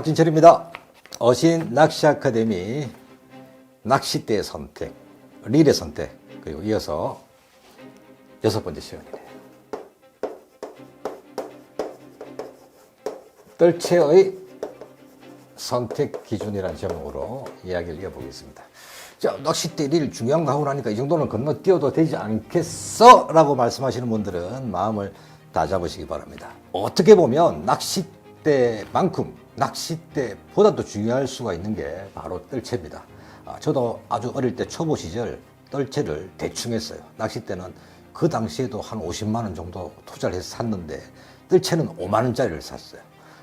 박진철입니다. 어신 낚시 아카데미 낚싯대 선택, 릴의 선택, 그리고 이어서 여섯 번째 시간이네요. 뜰채의 선택 기준이라는 제목으로 이야기를 이어보겠습니다. 자, 낚싯대 릴 중요한 거 하고 나니까 이 정도는 건너뛰어도 되지 않겠어? 라고 말씀하시는 분들은 마음을 다 잡으시기 바랍니다. 어떻게 보면 낚싯대만큼 낚싯대보다도 중요할 수가 있는 게 바로 뜰채입니다. 아, 저도 아주 어릴 때 초보 시절 뜰채를 대충 했어요. 낚싯대는 그 당시에도 한 50만 원 정도 투자를 해서 샀는데 뜰채는 5만 원짜리를 샀어요.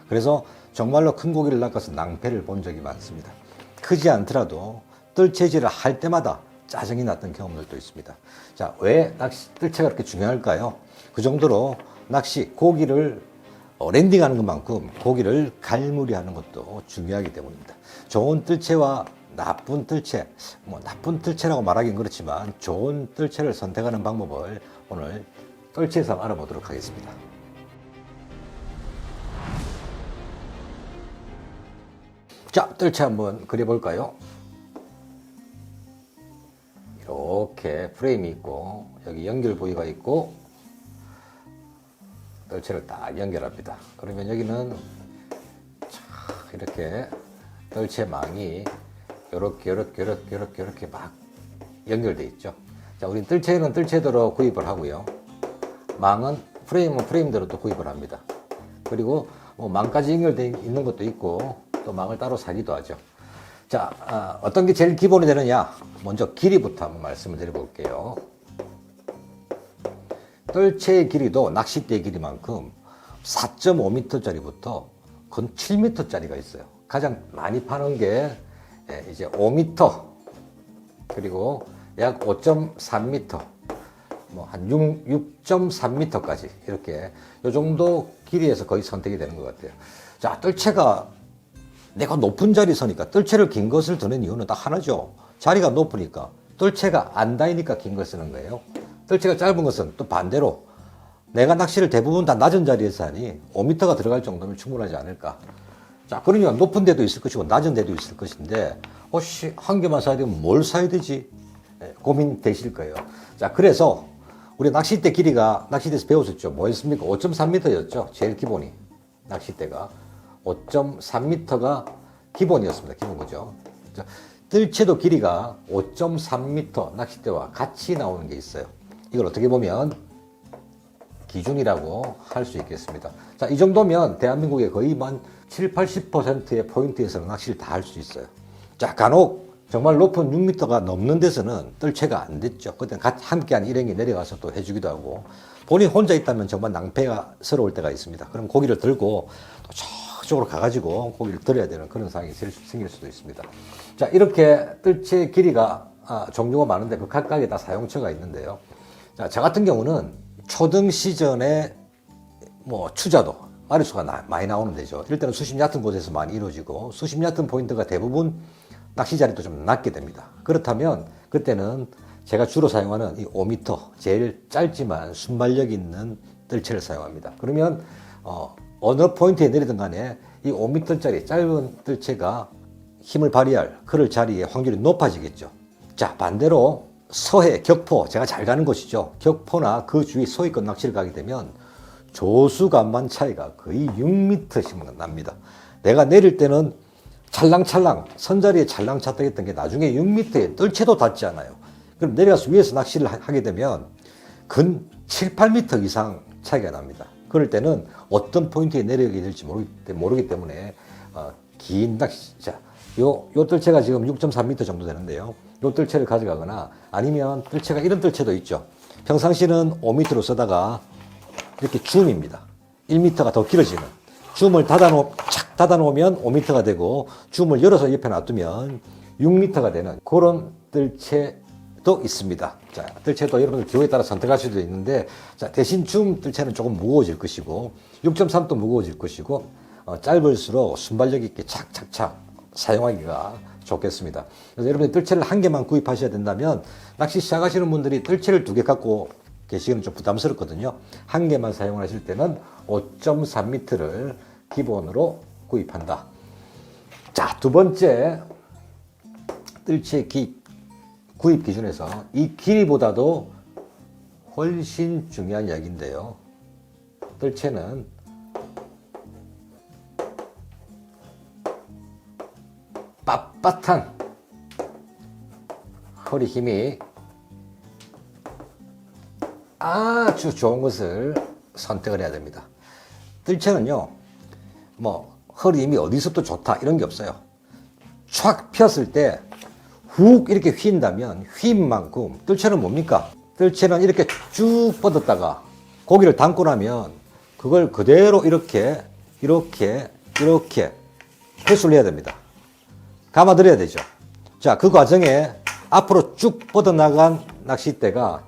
그래서 정말로 큰 고기를 낚아서 낭패를 본 적이 많습니다. 크지 않더라도 뜰채질을 할 때마다 짜증이 났던 경험들도 있습니다. 자, 왜 낚시, 뜰채가 그렇게 중요할까요? 그 정도로 낚시, 고기를 어, 랜딩하는 것만큼 고기를 갈무리하는 것도 중요하기 때문입니다. 좋은 뜰채와 나쁜 뜰채, 뭐 나쁜 뜰채라고 말하긴 그렇지만 좋은 뜰채를 선택하는 방법을 오늘 뜰채에서 알아보도록 하겠습니다. 자, 뜰채 한번 그려볼까요? 이렇게 프레임이 있고 여기 연결 부위가 있고 뜰채를 딱 연결합니다. 그러면 여기는 쫙 이렇게 뜰채 망이 이렇게 이렇게 이렇게 이렇게 이렇게 막 연결돼 있죠. 자, 우리 뜰채는 뜰채대로 구입을 하고요. 망은 프레임은 프레임대로 또 구입을 합니다. 그리고 뭐 망까지 연결돼 있는 것도 있고 또 망을 따로 사기도 하죠. 자, 아, 어떤 게 제일 기본이 되느냐? 먼저 길이부터 한번 말씀을 드려볼게요. 뜰채의 길이도 낚싯대 길이만큼 4.5m짜리부터 근 7m짜리가 있어요. 가장 많이 파는 게 예, 이제 5m 그리고 약 5.3m 뭐한 6.3m까지 이렇게 요 정도 길이에서 거의 선택이 되는 것 같아요. 자, 뜰채가 내가 높은 자리 서니까 뜰채를 긴 것을 드는 이유는 딱 하나죠. 자리가 높으니까 뜰채가 안 닿으니까 긴 걸 쓰는 거예요. 뜰채가 짧은 것은 또 반대로 내가 낚시를 대부분 다 낮은 자리에서 하니 5m가 들어갈 정도면 충분하지 않을까. 자, 그러니까 높은 데도 있을 것이고 낮은 데도 있을 것인데, 어씨, 한 개만 사야 되면 뭘 사야 되지? 예, 고민되실 거예요. 자, 그래서 우리 낚싯대 길이가 낚싯대에서 배웠었죠. 뭐였습니까? 5.3m였죠. 제일 기본이. 낚싯대가. 5.3m가 기본이었습니다. 기본 거죠. 자, 뜰채도 길이가 5.3m 낚싯대와 같이 나오는 게 있어요. 이걸 어떻게 보면 기준이라고 할 수 있겠습니다. 자, 이 정도면 대한민국의 거의 만 7, 80%의 포인트에서는 낚시를 다 할 수 있어요. 자, 간혹 정말 높은 6m가 넘는 데서는 뜰채가 안 됐죠. 그때 같이 함께한 일행이 내려가서 또 해주기도 하고 본인 혼자 있다면 정말 낭패가 스러울 때가 있습니다. 그럼 고기를 들고 또 저쪽으로 가가지고 고기를 들어야 되는 그런 상황이 생길 수도 있습니다. 자, 이렇게 뜰채 길이가 아, 종류가 많은데 그 각각에 다 사용처가 있는데요. 자, 저 같은 경우는 초등 시전에 뭐 추자도 마리수가 나- 많이 나오는 데죠. 이럴 때는 수심 얕은 곳에서 많이 이루어지고 수심 얕은 포인트가 대부분 낚시 자리도 좀 낮게 됩니다. 그렇다면 그때는 제가 주로 사용하는 이 5m 제일 짧지만 순발력 있는 뜰채를 사용합니다. 그러면 어, 어느 포인트에 내리든 간에 이 5m짜리 짧은 뜰채가 힘을 발휘할 그럴 자리에 확률이 높아지겠죠. 자 반대로 서해 격포 제가 잘 가는 곳이죠. 격포나 그 주위 소위권 낚시를 가게 되면 조수간만 차이가 거의 6m씩 납니다. 내가 내릴 때는 찰랑찰랑 선자리에 찰랑 찼다 했던 게 나중에 6m에 뜰채도 닿지 않아요. 그럼 내려가서 위에서 낚시를 하- 하게 되면 근 7, 8m 이상 차이가 납니다. 그럴 때는 어떤 포인트에 내려가게 될지 모르기, 때문에 어, 긴 낚시 자, 요, 요 뜰채가 지금 6.3m 정도 되는데요. 요 뜰채를 가져가거나 아니면 뜰채가 이런 뜰채도 있죠. 평상시는 5m로 쓰다가 이렇게 줌입니다. 1m가 더 길어지는. 줌을 닫아놓, 착 닫아놓으면 5m가 되고, 줌을 열어서 옆에 놔두면 6m가 되는 그런 뜰채도 있습니다. 자, 뜰채도 여러분들 기호에 따라 선택할 수도 있는데, 자, 대신 줌 뜰채는 조금 무거워질 것이고, 6.3도 무거워질 것이고, 어, 짧을수록 순발력 있게 착착착 사용하기가 좋겠습니다. 그래서 여러분이 뜰채를 한 개만 구입하셔야 된다면, 낚시 시작하시는 분들이 뜰채를 두 개 갖고 계시기는 좀 부담스럽거든요. 한 개만 사용하실 때는 5.3m를 기본으로 구입한다. 자, 두 번째 뜰채 기, 구입 기준에서 이 길이보다도 훨씬 중요한 이야기인데요. 뜰채는 빳빳한 허리 힘이 아주 좋은 것을 선택을 해야 됩니다. 뜰채는요, 뭐, 허리 힘이 어디서부터 좋다, 이런 게 없어요. 촥 폈을 때, 훅 이렇게 휜다면, 휜 만큼, 뜰채는 뭡니까? 뜰채는 이렇게 쭉 뻗었다가, 고기를 담고 나면, 그걸 그대로 이렇게, 이렇게, 이렇게, 회수를 해야 됩니다. 감아드려야 되죠. 자, 그 과정에 앞으로 쭉 뻗어나간 낚싯대가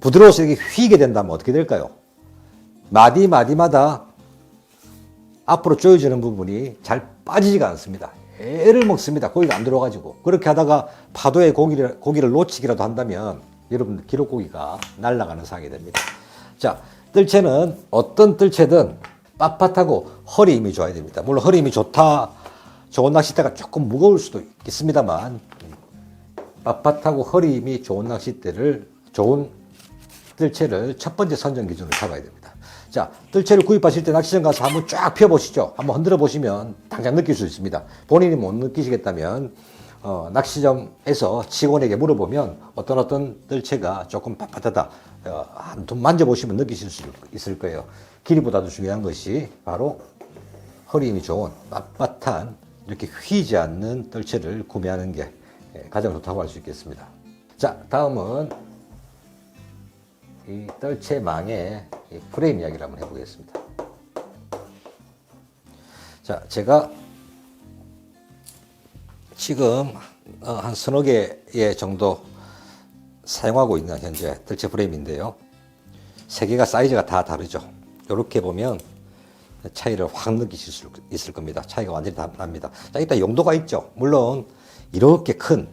부드러워서 이렇게 휘게 된다면 어떻게 될까요? 마디 마디마다 앞으로 조여지는 부분이 잘 빠지지가 않습니다. 애를 먹습니다. 고기가 안 들어가지고. 그렇게 하다가 파도에 고기를, 고기를 놓치기라도 한다면 여러분 기록고기가 날아가는 상황이 됩니다. 자, 뜰채는 어떤 뜰채든 빳빳하고 허리 힘이 좋아야 됩니다. 물론 허리 힘이 좋다, 좋은 낚싯대가 조금 무거울 수도 있겠습니다만 빳빳하고 허리 힘이 좋은 낚싯대를 좋은 뜰채를 첫 번째 선정 기준으로 잡아야 됩니다. 자, 뜰채를 구입하실 때 낚시장 가서 한번 쫙 펴보시죠. 한번 흔들어 보시면 당장 느낄 수 있습니다. 본인이 못 느끼시겠다면 어, 낚시점에서 직원에게 물어보면 어떤 어떤 뜰채가 조금 빳빳하다. 어, 한번 만져보시면 느끼실 수 있을 거예요. 길이보다도 중요한 것이 바로 허리 힘이 좋은 빳빳한 이렇게 휘지 않는 뜰채를 구매하는 게 예, 가장 좋다고 할 수 있겠습니다. 자, 다음은 이 뜰채망의 이 프레임 이야기를 한번 해보겠습니다. 자, 제가 지금 어, 한 서너 개의 정도 사용하고 있는 현재 뜰채 프레임인데요. 세 개가 사이즈가 다 다르죠. 이렇게 보면 차이를 확 느끼실 수 있을 겁니다. 차이가 완전히 다 납니다. 자, 일단 용도가 있죠. 물론 이렇게 큰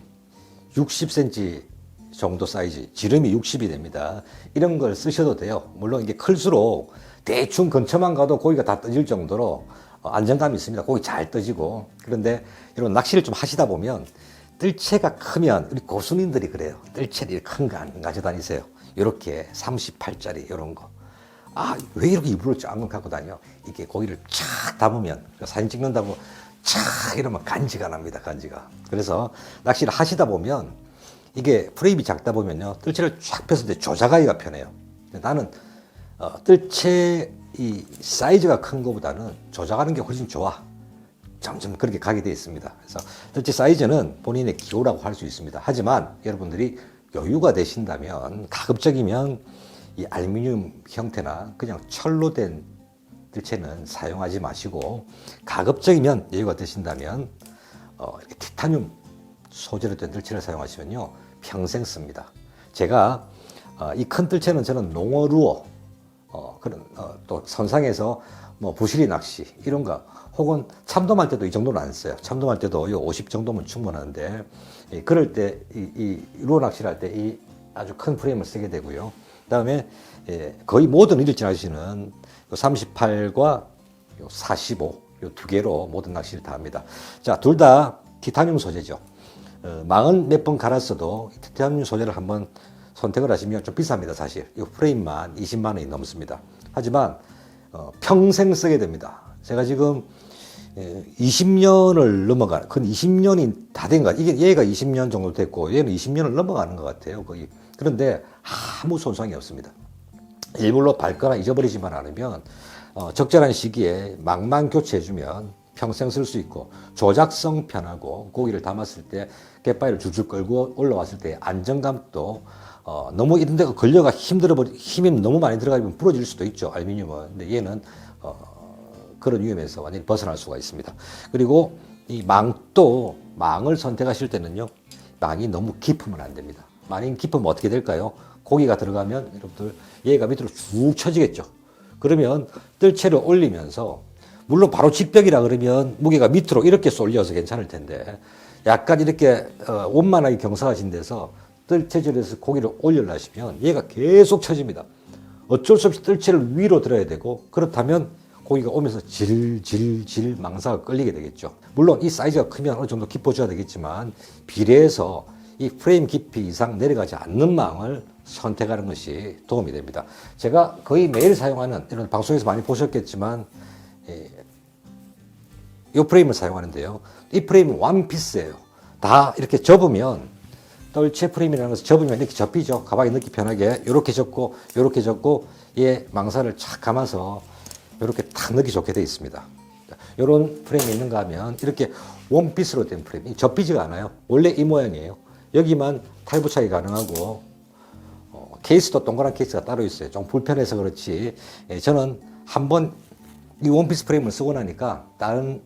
60cm 정도 사이즈, 지름이 60이 됩니다. 이런 걸 쓰셔도 돼요. 물론 이게 클수록 대충 근처만 가도 고기가 다 떠질 정도로 어, 안정감이 있습니다. 고기 잘 떠지고. 그런데 이런 낚시를 좀 하시다 보면 뜰채가 크면 우리 고수님들이 그래요. 뜰채를 큰 거 안 가져다니세요. 이렇게 38짜리 이런 거. 아, 왜 이렇게 이불을 쫙 갖고 다녀? 이게 고기를 쫙 담으면, 사진 찍는다고 쫙 이러면 간지가 납니다, 간지가. 그래서 낚시를 하시다 보면, 이게 프레임이 작다 보면요, 뜰채를 쫙 폈을 때 조작하기가 편해요. 나는, 어, 뜰채 이 사이즈가 큰 것보다는 조작하는 게 훨씬 좋아. 점점 그렇게 가게 되어 있습니다. 그래서 뜰채 사이즈는 본인의 기호라고 할 수 있습니다. 하지만 여러분들이 여유가 되신다면, 가급적이면 이 알루미늄 형태나 그냥 철로 된 뜰채는 사용하지 마시고 가급적이면 여유가 되신다면 어, 티타늄 소재로 된 뜰채를 사용하시면요 평생 씁니다. 제가 어, 이큰 뜰채는 저는 농어루어 어, 그런 어, 또 선상에서 뭐 부시리 낚시 이런 거 혹은 참돔할 때도 이 정도는 안 써요. 참돔할 때도 요 50 정도면 충분한데 이, 그럴 때이이 루어 낚시를 할 때 이 아주 큰 프레임을 쓰게 되고요. 그 다음에 예, 거의 모든 일일지 낚시는 38과 45, 이 두 개로 모든 낚시를 다 합니다. 자, 둘 다 티타늄 소재죠. 어, 망은 몇 번 갈았어도 티타늄 소재를 한번 선택을 하시면 좀 비쌉니다, 사실. 이 프레임만 20만 원이 넘습니다. 하지만 어, 평생 쓰게 됩니다. 제가 지금 20년을 넘어가, 근 20년이 다 된 것 같아요. 이게 얘가 20년 정도 됐고, 얘는 20년을 넘어가는 것 같아요, 거의. 그런데 아무 손상이 없습니다. 일부러 밟거나 잊어버리지만 않으면 어, 적절한 시기에 망만 교체해주면 평생 쓸 수 있고 조작성 편하고 고기를 담았을 때 갯바위를 줄줄 끌고 올라왔을 때 안정감도 어, 너무 이런 데가 걸려가 힘들어 버리 힘이 너무 많이 들어가면 부러질 수도 있죠 알루미늄은 근데 얘는 어, 그런 위험에서 완전히 벗어날 수가 있습니다 그리고 이 망도 망을 선택하실 때는요 망이 너무 깊으면 안 됩니다 많이 깊으면 어떻게 될까요? 고기가 들어가면 여러분들 얘가 밑으로 쭉 쳐지겠죠. 그러면 뜰채를 올리면서 물론 바로 직벽이라 그러면 무게가 밑으로 이렇게 쏠려서 괜찮을 텐데 약간 이렇게 어, 원만하게 경사하신 데서 뜰채질에서 고기를 올려놔시면 얘가 계속 쳐집니다. 어쩔 수 없이 뜰채를 위로 들어야 되고 그렇다면 고기가 오면서 질질질 망사가 끌리게 되겠죠. 물론 이 사이즈가 크면 어느 정도 깊어져야 되겠지만 비례해서 이 프레임 깊이 이상 내려가지 않는 망을 선택하는 것이 도움이 됩니다. 제가 거의 매일 사용하는 이런 방송에서 많이 보셨겠지만 이 프레임을 사용하는데요. 이 프레임은 원피스예요. 다 이렇게 접으면 떨체 프레임이라는 것을 접으면 이렇게 접히죠. 가방에 넣기 편하게 이렇게 접고 이렇게 접고 얘 망사를 착 감아서 이렇게 탁 넣기 좋게 되어 있습니다. 이런 프레임이 있는가 하면 이렇게 원피스로 된 프레임, 접히지가 않아요. 원래 이 모양이에요. 여기만 탈부착이 가능하고 어, 케이스도 동그란 케이스가 따로 있어요. 좀 불편해서 그렇지. 예, 저는 한번 이 원피스 프레임을 쓰고 나니까 다른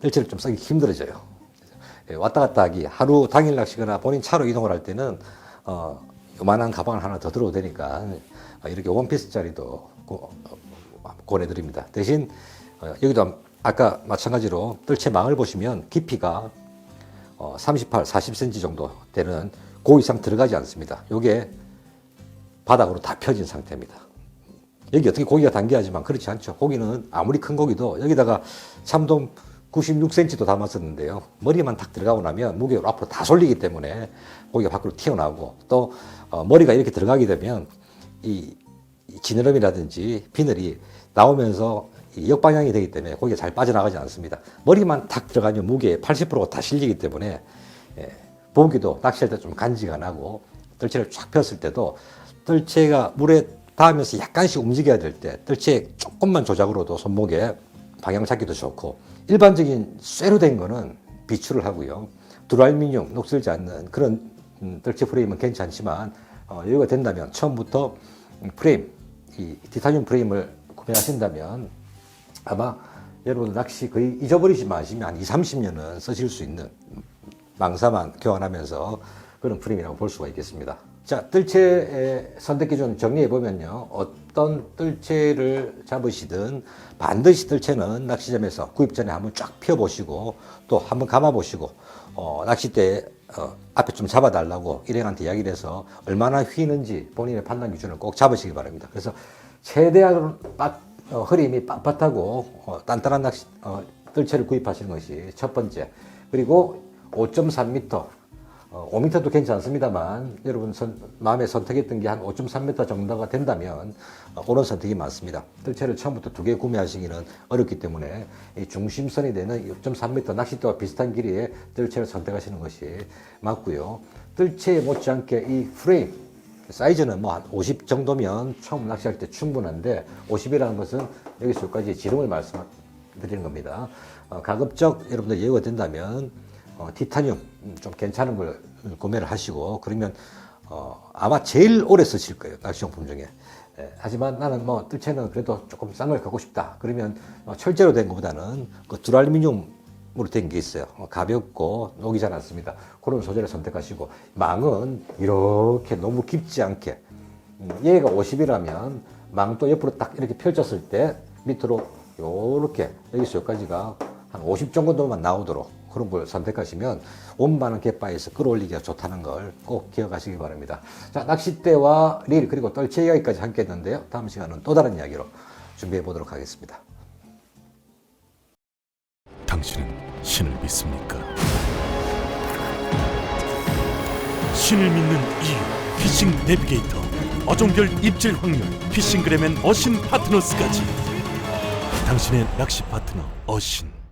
뜰채를 좀 쓰기 힘들어져요. 예, 왔다 갔다 하기 하루 당일 낚시거나 본인 차로 이동을 할 때는 어, 요만한 가방을 하나 더 들어도 되니까 어, 이렇게 원피스짜리도 권해드립니다. 대신 어, 여기도 아까 마찬가지로 뜰채 망을 보시면 깊이가 어, 38, 40cm 정도 되는 그 이상 들어가지 않습니다. 요게 바닥으로 다 펴진 상태입니다. 여기 어떻게 고기가 단계하지만 그렇지 않죠. 고기는 아무리 큰 고기도 여기다가 참돔 96cm도 담았었는데요. 머리만 탁 들어가고 나면 무게를 앞으로 다 쏠리기 때문에 고기가 밖으로 튀어나오고 또 어, 머리가 이렇게 들어가게 되면 이, 이 지느러미라든지 비늘이 나오면서 이 역방향이 되기 때문에 고기가 잘 빠져나가지 않습니다. 머리만 탁 들어가면 무게의 80%가 다 실리기 때문에 예, 보기도 낚시할 때 좀 간지가 나고 뜰채를 쫙 폈을 때도 뜰채가 물에 닿으면서 약간씩 움직여야 될때 뜰채 조금만 조작으로도 손목에 방향 잡기도 좋고 일반적인 쇠로 된 거는 비추를 하고요. 두랄미늄 녹슬지 않는 그런 음, 뜰채 프레임은 괜찮지만 어, 여유가 된다면 처음부터 음, 프레임 이 티타늄 프레임을 구매하신다면 아마 여러분 낚시 거의 잊어버리지 마시면 한 2, 30년은 쓰실 수 있는 망사만 교환하면서 그런 프레임이라고 볼 수가 있겠습니다. 자, 뜰채의 선택 기준 정리해 보면요. 어떤 뜰채를 잡으시든 반드시 뜰채는 낚시점에서 구입 전에 한번 쫙 펴보시고 또 한번 감아보시고 어, 낚싯대 어, 앞에 좀 잡아달라고 일행한테 이야기를 해서 얼마나 휘는지 본인의 판단 기준을 꼭 잡으시기 바랍니다. 그래서 최대한 빡, 어, 흐림이 빳빳하고 어, 단단한 낚시 어, 뜰채를 구입하시는 것이 첫 번째. 그리고 5.3m 어, 5m도 괜찮습니다만 여러분 선, 마음에 선택했던 게 한 5.3m 정도가 된다면 어, 옳은 선택이 많습니다. 뜰채를 처음부터 두 개 구매하시기는 어렵기 때문에 이 중심선이 되는 6.3m 낚싯대와 비슷한 길이의 뜰채를 선택하시는 것이 맞고요. 뜰채에 못지않게 이 프레임 사이즈는 뭐 한 50 정도면 처음 낚시할 때 충분한데 50이라는 것은 여기서까지 지름을 말씀드리는 겁니다. 어, 가급적 여러분들 예우가 된다면 어, 티타늄 음, 좀 괜찮은 걸 구매를 하시고 그러면 어, 아마 제일 오래 쓰실 거예요 낚시용품 중에. 예, 하지만 나는 뭐 뜰채는 그래도 조금 싼 걸 갖고 싶다. 그러면 어, 철제로 된 것보다는 그 두랄미늄 으로 된 게 있어요. 어, 가볍고 녹이 잘 않습니다. 그런 소재를 선택하시고 망은 이렇게 너무 깊지 않게 음, 얘가 50이라면 망도 옆으로 딱 이렇게 펼쳤을 때 밑으로 요렇게 여기서 여기까지가 한 50 정도만 나오도록 그런 걸 선택하시면 원반은 갯바에서 끌어올리기가 좋다는 걸 꼭 기억하시기 바랍니다. 자, 낚싯대와 릴 그리고 떨채 이야기까지 함께 했는데요. 다음 시간은 또 다른 이야기로 준비해 보도록 하겠습니다. 당신은 신을 믿습니까? 신을 믿는 이유 피싱 내비게이터 어종별 입질 확률 피싱 그램엔 어신 파트너스까지 당신의 낚시 파트너 어신